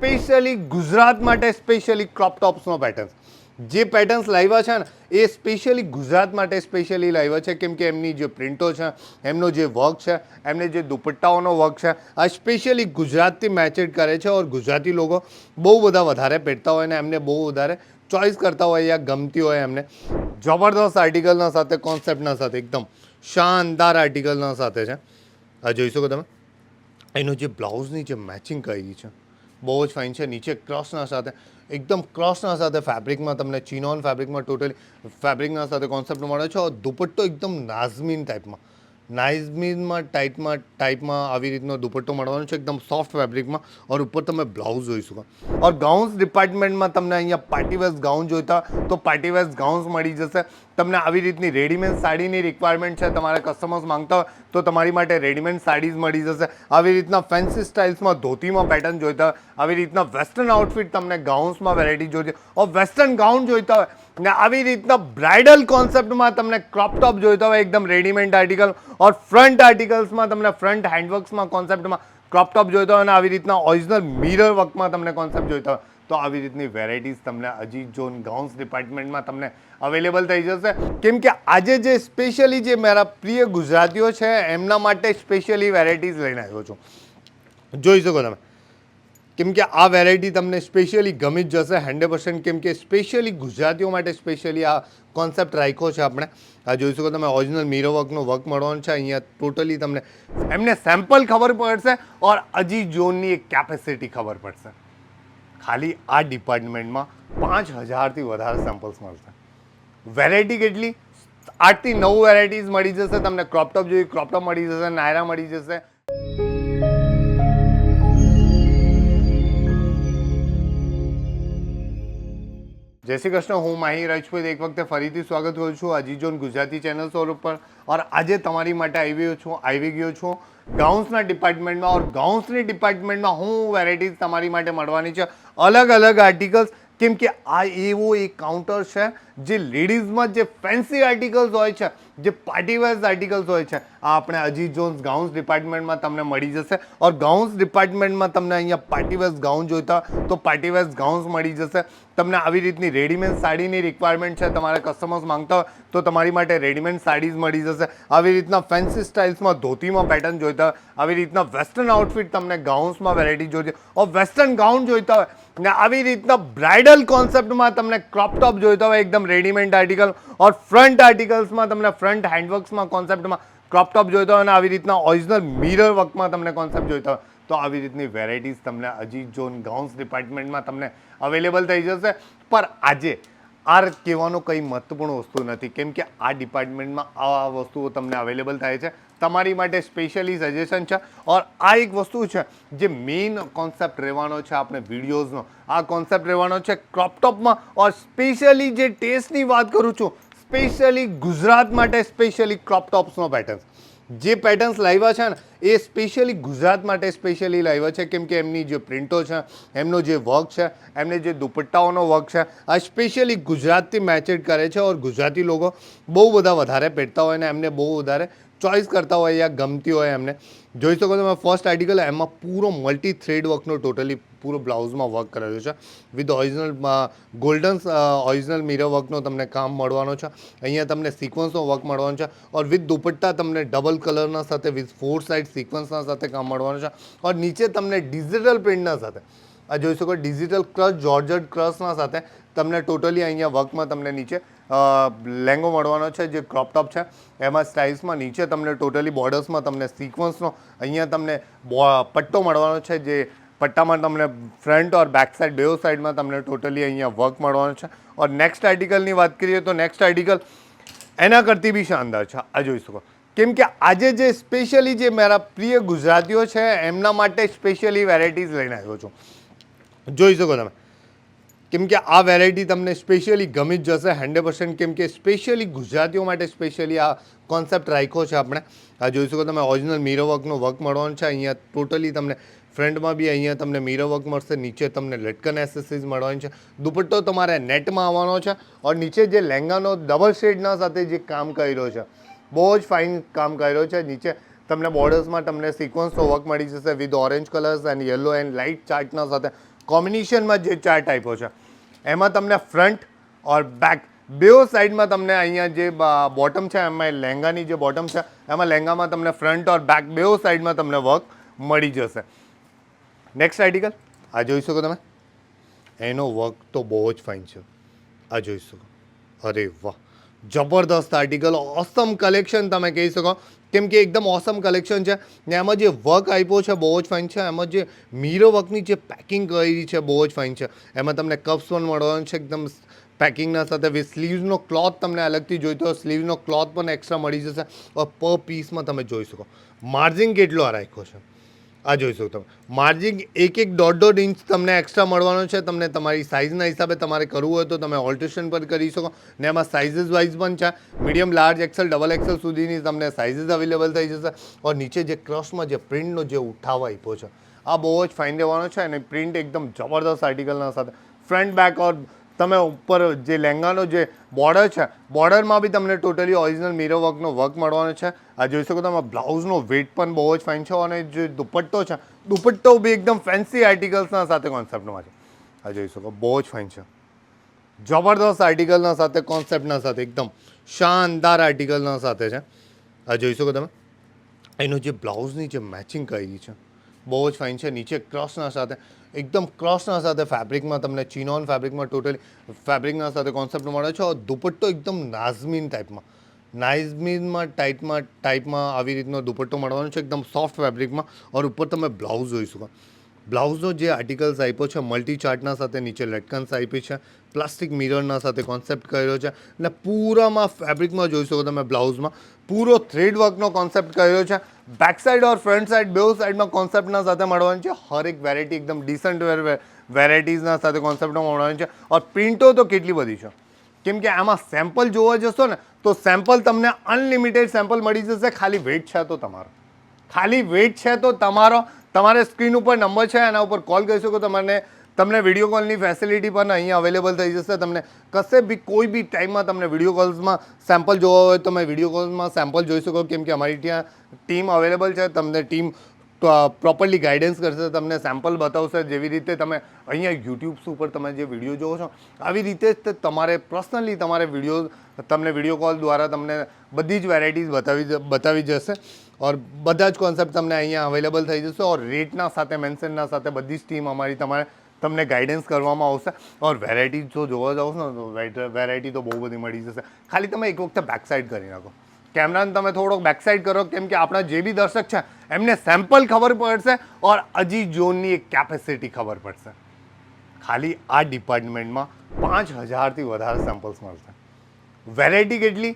Specially Gujarat માટે specially crop ટોપ્સનો pattern જે પેટર્ન્સ લાવ્યા છે ને, એ સ્પેશિયલી ગુજરાત માટે સ્પેશિયલી લાવ્યા છે. કેમ કે એમની જે પ્રિન્ટો છે, એમનો જે વર્ક છે, એમને જે દુપટ્ટાઓનો વર્ક છે, આ સ્પેશિયલી ગુજરાતથી મેચેડ કરે છે ઓર ગુજરાતી લોકો બહુ બધા વધારે પહેરતા હોય ને, એમને બહુ વધારે ચોઇસ કરતા હોય યા ગમતી હોય એમને. જબરદસ્ત આર્ટિકલના સાથે કોન્સેપ્ટના સાથે, એકદમ શાનદાર આર્ટિકલના સાથે છે. આ જોઈ શકો તમે? એનું જે બ્લાઉઝની જે મેચિંગ કરી છે બહુ જ ફાઇન છે. નીચે ક્રોસના સાથે, એકદમ ક્રોસના સાથે ફેબ્રિકમાં તમને ચિનોન ફેબ્રિકમાં ટોટલી ફેબ્રિકના સાથે કોન્સેપ્ટ મળે છે દુપટ્ટો એકદમ નાઝમીન ટાઈપમાં નાઇઝમીનમાં ટાઈપમાં ટાઈપમાં આવી રીતનો દુપટ્ટો મળવાનો છે, એકદમ સોફ્ટ ફેબ્રિકમાં ઓર ઉપર તમે બ્લાઉઝ જોઈ શકો. ઓર ગાઉન્સ ડિપાર્ટમેન્ટમાં તમને અહીંયા પાર્ટી વેસ્ટ ગાઉન જોઈતા, તો પાર્ટી વેસ્ટ ગાઉન્સ મળી જશે. તમને આવી રીતની રેડીમેડ સાડીની રિક્વાયરમેન્ટ છે, તમારા કસ્ટમર્સ માંગતા હોય, તો તમારી માટે રેડીમેડ સાડીઝ મળી જશે. આવી રીતના ફેન્સી સ્ટાઇલ્સમાં ધોતીમાં પેટર્ન જોઈતા હોય, આવી રીતના વેસ્ટર્ન આઉટફિટ તમને ગાઉન્સમાં વેરાયટી જોઈતી ઓર વેસ્ટર્ન ગાઉન જોઈતા હોય, ને આવી રીતના બ્રાઇડલ કોન્સેપ્ટમાં તમને ક્રોપ ટોપ જોઈતા હોય, એકદમ રેડીમેડ આર્ટિકલ ઓર ફ્રન્ટ આર્ટિકલ્સમાં તમને ફ્રન્ટ હેન્ડવર્ક્સમાં કોન્સેપ્ટમાં ક્રોપ ટોપ જોઈતા હોય, અને આવી રીતના ઓરિજિનલ મિરર વર્કમાં તમને કોન્સેપ્ટ જોઈતા હોય. તો આવી રીતની વેરાયટીઝ તમને અજીત જોન ગાઉન્સ ડિપાર્ટમેન્ટમાં તમને અવેલેબલ થઈ જશે. કેમ કે આજે જે સ્પેશિયલી જે મારા પ્રિય ગુજરાતીઓ છે, એમના માટે સ્પેશિયલી વેરાયટીઝ લઈને આવ્યો છું. જોઈ શકો તમે. કેમ કે આ વેરાયટી તમને સ્પેશિયલી ગમી જ જશે, હંડ્રેડ પર્સન્ટ. કેમ કે સ્પેશિયલી ગુજરાતીઓ માટે સ્પેશિયલી આ કોન્સેપ્ટ રાખ્યો છે આપણે. આ જોઈ શકો તમે, ઓરિજિનલ મીરો વર્કનો વર્ક મળવાનો છે, અહીંયા ટોટલી તમને એમને સેમ્પલ ખબર પડશે, ઓર અજી ઝોનની એક કેપેસિટી ખબર પડશે. ખાલી આ ડિપાર્ટમેન્ટમાં પાંચ હજારથી વધારે સેમ્પલ્સ મળશે. વેરાયટી કેટલી? આઠથી નવ વેરાયટીઝ મળી જશે તમને. ક્રોપટોપ જોઈએ ક્રોપટોપ મળી જશે, નાયરા મળી જશે જય શ્રી કૃષ્ણ, હું માહી રાજપૂત. એક વખતે ફરીથી સ્વાગત કરું છું અજીજોન ગુજરાતી ચેનલ સોર ઉપર. ઓર આજે તમારી માટે આવી છું, આવી ગયો છું ગાઉન્સના ડિપાર્ટમેન્ટમાં ઓર ગાઉન્સની ડિપાર્ટમેન્ટમાં હું વેરાયટીઝ તમારી માટે મળવાની છે. અલગ અલગ આર્ટિકલ્સ કેમ કે આ એવો એક કાઉન્ટર છે જે લેડીઝમાં જે ફેન્સી આર્ટિકલ્સ હોય છે, જે પાર્ટીવાઇઝ આર્ટિકલ્સ હોય છે, આ આપણે અજીત જોન્સ ગાઉન્સ ડિપાર્ટમેન્ટમાં તમને મળી જશે. ઓર ગાઉન્સ ડિપાર્ટમેન્ટમાં તમને અહીંયા પાર્ટી વેર્સ ગાઉન જોઈતા તો પાર્ટી વેર્સ ગાઉન્સ મળી જશે. તમને આવી રીતની રેડીમેડ સાડીની રિક્વાયરમેન્ટ છે, તમારા કસ્ટમર્સ માંગતા હોય તો તમારી માટે રેડીમેડ સાડીઝ મળી જશે. આવી રીતના ફેન્સી સ્ટાઇલ્સમાં ધોતીમાં પેટર્ન જોઈતા હોય, આવી રીતના વેસ્ટર્ન આઉટફિટ તમને ગાઉન્સમાં વેરાયટી જોઈતી ઓર વેસ્ટર્ન ગાઉન જોઈતા હોય ને આવી રીતના બ્રાઇડલ કોન્સેપ્ટમાં તમને ક્રોપ ટોપ જોઈતો હોય, એકદમ રેડીમેડ આર્ટિકલ ઓર ફ્રન્ટ આર્ટિકલ્સમાં તમને ફ્રન્ટ હેન્ડવર્ક્સમાં કોન્સેપ્ટમાં ક્રોપ ટોપ જોઈતો હોય અને આવી રીતના ઓરિજિનલ મિરર વર્કમાં તમને કોન્સેપ્ટ જોઈતો હોય. તો આવી રીતની વેરાયટીઝ તમને અજીત, જોન ગાઉન્સ ડિપાર્ટમેન્ટમાં તમને અવેલેબલ થઈ જશે. પર આજે આ કહેવાનું કંઈ મહત્વપૂર્ણ વસ્તુ નથી. કેમ કે આ ડિપાર્ટમેન્ટમાં આ વસ્તુઓ તમને અવેલેબલ થાય છે. તમારી માટે સ્પેશિયલી સજેશન છે. ઓર આ એક વસ્તુ છે જે મેઇન કોન્સેપ્ટ રહેવાનો છે આપણે વિડીયોઝનો આ કોન્સેપ્ટ રહેવાનો છે ક્રોપટોપમાં ઓર સ્પેશિયલી જે ટેસ્ટની વાત કરું છું સ્પેશિયલી ગુજરાત માટે સ્પેશિયલી ક્રોપટોપ્સનો પેટર્ન જે પેટર્ન્સ લાવ્યા છે ને, એ સ્પેશિયલી ગુજરાત માટે સ્પેશિયલી લાવ્યા છે. કેમ કે એમની જે પ્રિન્ટો છે, એમનો જે વર્ક છે, એમને જે દુપટ્ટાઓનો વર્ક છે, આ સ્પેશિયલી ગુજરાતથી મેચેડ કરે છે. ઓર ગુજરાતી લોકો બહુ બધા વધારે પહેરતા હોય ને એમને બહુ વધારે ચોઇસ કરતા હોય યા ગમતી હોય એમને. જોઈ શકો તમે ફર્સ્ટ આર્ટિકલ એમાં પૂરો મલ્ટી થ્રેડ વર્કનો ટોટલી પૂરો બ્લાઉઝમાં વર્ક કરેલો છે. With original golden original mirror વર્કનો તમને કામ મળવાનો છે. અહીંયા તમને સિક્વન્સનો વર્ક મળવાનો છે. ઓર વિથ દુપટ્ટા તમને ડબલ કલરના સાથે વિથ ફોર સાઇડ સિક્વન્સના સાથે કામ મળવાનું છે. ઓર નીચે તમને ડિજિટલ પ્રિન્ટના સાથે. આ જોઈ શકો ડિજિટલ ક્રશ જોર્જટ ક્રશના સાથે તમને ટોટલી અહીંયા વર્કમાં તમને નીચે લેંગો મળવાનો છે, જે ક્રોપ ટોપ છે. એમાં સ્ટાઇલ્સમાં નીચે તમને ટોટલી બોર્ડર્સમાં તમને સિક્વન્સનો અહીંયા તમને પટ્ટો મળવાનો છે, જે પટ્ટામાં તમને ફ્રન્ટ ઓર બેક સાઇડ બેઓ સાઇડમાં તમને ટોટલી અહીંયા વર્ક મળવાનું છે. ઓર નેક્સ્ટ આર્ટિકલની વાત કરીએ તો નેક્સ્ટ આર્ટિકલ એના કરતી બી શાનદાર છે. આ જોઈ શકો. કેમ કે આજે જે સ્પેશિયલી જે મારા પ્રિય ગુજરાતીઓ છે, એમના માટે સ્પેશિયલી વેરાયટીઝ લઈને આવ્યો છું. જોઈ શકો તમે. કેમ કે આ વેરાયટી તમને સ્પેશિયલી ગમી જ જશે હંડ્રેડ પર્સન્ટ કેમ કે સ્પેશિયલી ગુજરાતીઓ માટે સ્પેશિયલી આ કોન્સેપ્ટ રાખ્યો છે આપણે. આ જોઈ શકો તમે ઓરિજિનલ મીરો વર્કનો વર્ક મળવાનો છે, અહીંયા ટોટલી તમને ફ્રન્ટમાં બી અહીંયા તમને મિરર વર્ક મળશે, નીચે તમને લટકન એસેસરીઝ મળવાની છે. દુપટ્ટો તમારે નેટમાં આવવાનો છે ઓર નીચે જે લહેંગાનો ડબલ શેડના સાથે જે કામ કર્યો છે, બહુ જ ફાઇન કામ કર્યો છે. નીચે તમને બોર્ડર્સમાં તમને સિક્વન્સનો વર્ક મળી જશે with orange colours and yellow and light ચાર્ટના સાથે. કોમ્બિનેશનમાં જે ચાર ટાઈપો છે, એમાં તમને ફ્રન્ટ ઓર બેક બે સાઈડમાં તમને અહીંયા જે બોટમ છે, એમાં લહેંગાની જે બોટમ છે, એમાં લહેંગામાં તમને ફ્રન્ટ ઓર બેક બે સાઈડમાં તમને વર્ક મળી જશે. નેક્સ્ટ આર્ટિકલ આ જોઈ શકો તમે? એનો વર્ક તો બહુ જ ફાઇન છે. આ જોઈ શકો. અરે વાહ. જબરદસ્ત આર્ટિકલ ઓસમ કલેક્શન તમે કહી શકો. કેમ કે એકદમ ઓસમ કલેક્શન છે ને એમાં જે વર્ક આપ્યો છે બહુ જ ફાઇન છે. એમાં જે મીરો વર્કની જે પેકિંગ કરી છે બહુ જ ફાઇન છે. એમાં તમને કપ્સ પણ મળવાનું છે, એકદમ પેકિંગના સાથે સ્લીવ્સનો ક્લોથ તમને અલગથી જોઈતો હોય સ્લીવનો ક્લોથ પણ એક્સ્ટ્રા મળી જશે. પર પીસમાં તમે જોઈ શકો. માર્જિન કેટલો રાખ્યો છે? આ જોઈ શકો તમે. માર્જિન એક એક દોઢ દોઢ ઇંચ તમને એક્સ્ટ્રા મળવાનો છે. તમને તમારી સાઇઝના હિસાબે તમારે કરવું હોય તો તમે ઓલ્ટ્રેશન પર કરી શકો. ને એમાં સાઇઝિસ વાઇઝ પણ છે. Medium large XL double XL સુધીની તમને સાઇઝિસ અવેલેબલ થઈ જશે. ઓર નીચે જે ક્રશમાં જે પ્રિન્ટનો જે ઉઠાવ આપ્યો છે, આ બહુ જ ફાઇન રહેવાનો છે અને પ્રિન્ટ એકદમ જબરદસ્ત આર્ટિકલના સાથે. ફ્રન્ટ બેક ઓર તમે ઉપર જે લહેંગાનો જે બોર્ડર છે બોર્ડરમાં બી તમને ટોટલી ઓરિજિનલ મીરો વર્કનો વર્ક મળવાનો છે. આ જોઈ શકો તમે બ્લાઉઝનો વેટ પણ બહુ જ ફાઇન છે અને જે દુપટ્ટો છે, દુપટ્ટો બી એકદમ ફેન્સી આર્ટિકલ્સના સાથે કોન્સેપ્ટમાં છે. આ જોઈ શકો, બહુ જ ફાઇન છે. જબરદસ્ત આર્ટિકલના સાથે કોન્સેપ્ટના સાથે, એકદમ શાનદાર આર્ટિકલના સાથે છે. આ જોઈ શકો તમે, એનું જે બ્લાઉઝની જે મેચિંગ કરી છે બહુ જ ફાઇન છે. નીચે ક્રોસના સાથે, એકદમ ક્રોસના સાથે ફેબ્રિકમાં તમને, ચિનોન ફેબ્રિકમાં ટોટલી ફેબ્રિકના સાથે કોન્સેપ્ટ મળે છે. દુપટ્ટો એકદમ નાઝમીન ટાઈપમાં નાઇઝમીનમાં ટાઈપમાં ટાઈપમાં આવી રીતનો દુપટ્ટો મળવાનો છે. એકદમ સોફ્ટ ફેબ્રિકમાં ઓર ઉપર તમે બ્લાઉઝ જોઈ શકો. બ્લાઉઝનો જે આર્ટિકલ્સ આપ્યો છે મલ્ટી ચાર્ટના સાથે નીચે લટકન્સ આપી છે પ્લાસ્ટિક મિરરના સાથે કોન્સેપ્ટ કર્યો છે, અને પૂરામાં ફેબ્રિકમાં જોઈ શકો તમે બ્લાઉઝમાં, પૂરો થ્રેડ વર્કનો કોન્સેપ્ટ કર્યો છે. Back side or front side બેઉ સાઇડમાં કોન્સેપ્ટના સાથે મળવાનું છે. હરેક વેરાયટી એકદમ ડિસન્ટ વેરાયટીઝના સાથે કોન્સેપ્ટમાં મળવાનું છે. ઓર પ્રિન્ટો તો કેટલી બધી છે? કેમ કે આમાં સેમ્પલ જોવા જશો ને, તો સેમ્પલ તમને અનલિમિટેડ સેમ્પલ મળી જશે. ખાલી વેટ છે તો તમારો. ખાલી વેટ છે તો તમારો તમારે સ્ક્રીન ઉપર નંબર છે એના ઉપર કોલ કરી શકો. તમને તમને વીડિયો કોલની ફેસિલિટી પણ અહીંયા અવેલેબલ થઈ જશે. તમને કશે બી કોઈ બી ટાઈમમાં તમને વીડિયો કોલ્સમાં સેમ્પલ જોવા હોય તમે વીડિયો કોલ્સમાં સેમ્પલ જોઈ શકો. કેમ કે અમારી ત્યાં ટીમ અવેલેબલ છે. તમને ટીમ પ્રોપરલી ગાઈડન્સ કરશે તમને સેમ્પલ બતાવશે. જેવી રીતે તમે અહીંયા યુટ્યુબ્સ ઉપર તમે જે વીડિયો જોવો છો, આવી રીતે જ તે તમારે પર્સનલી તમારે વીડિયો તમને વીડિયો કોલ દ્વારા તમને બધી જ વેરાયટીઝ બતાવી બતાવી જશે. ઓર બધા જ કોન્સેપ્ટ તમને અહીંયા અવેલેબલ થઈ જશે. ઓર રેટના સાથે મેન્શનના સાથે બધી જ ટીમ અમારી તમારે, તમને ગાઈડન્સ કરવામાં આવશે. ઓર વેરાયટી જો જોવા જાઓ છો ને, તો વેરાયટી તો બહુ બધી મળી જશે. ખાલી તમે એક વખત બેક સાઈડ કરી નાખો. કેમેરાને તમે થોડોક બેક સાઈડ કરો, કેમ કે આપણા જે બી દર્શક છે, એમને સેમ્પલ ખબર પડશે ઓર અજી ઝોનની એક કેપેસિટી ખબર પડશે. ખાલી આ ડિપાર્ટમેન્ટમાં પાંચ હજારથી વધારે સેમ્પલ્સ મળશે. વેરાયટી કેટલી?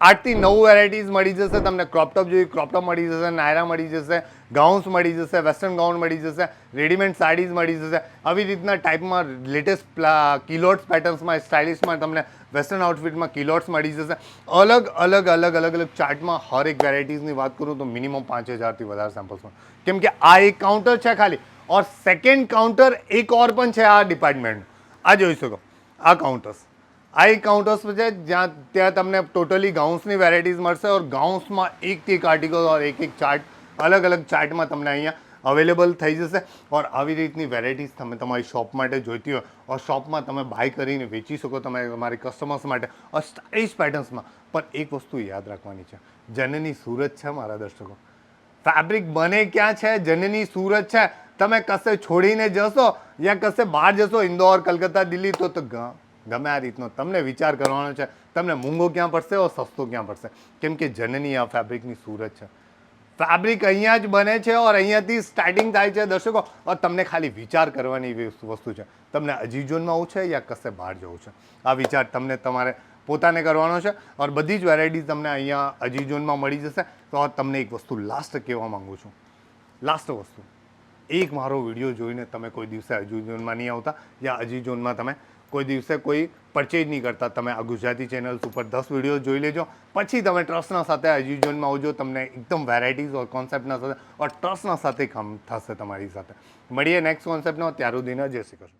આઠથી નવ વેરાયટીઝ મળી જશે તમને. ક્રોપટોપ જોઈએ ક્રોપટોપ મળી જશે, નાયરા મળી જશે ગાઉન્સ મળી જશે વેસ્ટર્ન ગાઉન મળી જશે રેડીમેડ સાડીઝ મળી જશે આવી રીતના ટાઈપમાં લેટેસ્ટ કિલોટ્સ પેટર્ન્સમાં સ્ટાઇલિશમાં તમને વેસ્ટર્ન આઉટફિટમાં કિલોટ્સ મળી જશે અલગ અલગ અલગ અલગ અલગ ચાર્ટમાં હર એક વેરાયટીઝની વાત કરું તો મિનિમમ પાંચ હજારથી વધારે સેમ્પલ્સ કેમ કે આ એક કાઉન્ટર છે ખાલી ઓર સેકન્ડ કાઉન્ટર એક ઓર પણ છે આ ડિપાર્ટમેન્ટ આ જોઈ શકો આ કાઉન્ટર્સ આ એક કાઉન્ટર્સ છે જ્યાં ત્યાં તમને ટોટલી ગાઉન્સની વેરાયટીઝ મળશે ઓર ગાઉન્સમાં એકથી એક આર્ટિકલ ઓર એક એક ચાર્ટ અલગ અલગ ચાર્ટમાં તમને અહીંયા અવેલેબલ થઈ જશે. ઓર આવી રીતની વેરાયટીઝ તમે તમારી શોપ માટે જોઈતી હોય, ઓર શોપમાં તમે બાય કરીને વેચી શકો તમે તમારી કસ્ટમર્સ માટે, ઓર સ્ટાઇલિશ પેટર્ન્સમાં. પણ એક વસ્તુ યાદ રાખવાની છે, જનની સુરત છે મારા દર્શકો. ફેબ્રિક બને ક્યાં છે? જનની સુરત છે. તમે કશે છોડીને જશો યા કશે બહાર જશો, ઇન્દોર, કલકત્તા, દિલ્હી, તો તો ગમે આ રીતનો. તમને વિચાર કરવાનો છે, તમને મૂંગો ક્યાં પડશે, ઓર સસ્તો ક્યાં પડશે? કેમ કે જનની આ ફેબ્રિકની સુરત છે. ફેબ્રિક અહીંયા જ બને છે ઓર અહીંયાથી સ્ટાર્ટિંગ થાય છે. દર્શકો ઓર તમને ખાલી વિચાર કરવાની વસ્તુ છે. તમને અજીજોનમાં આવું છે યા કશે બહાર જવું છે? આ વિચાર તમને તમારે પોતાને કરવાનો છે ઓર બધી જ વેરાયટી તમને અહીંયા અજીજોનમાં મળી જશે. તો તમને એક વસ્તુ લાસ્ટ કહેવા માંગુ છું. લાસ્ટ વસ્તુ. એક મારો વીડિયો જોઈને તમે કોઈ દિવસે અજી ઝોનમાં નહીં આવતા યા અજી ઝોનમાં તમે કોઈ દિવસે કોઈ પરચેજ નહીં કરતા. તમે આ ગુજરાતી ચેનલ્સ ઉપર દસ વીડિયો જોઈ લેજો. પછી તમે ટ્રસ્ટના સાથે એજ્યુઝનમાં આવજો. તમને એકદમ વેરાયટીઝ ઓર કોન્સેપ્ટના સાથે, ઓર ટ્રસ્ટના સાથે કામ થશે તમારી સાથે. મળીએ નેક્સ્ટ કોન્સેપ્ટનો ત્યાર સુધીના જય શ્રી કૃષ્ણ.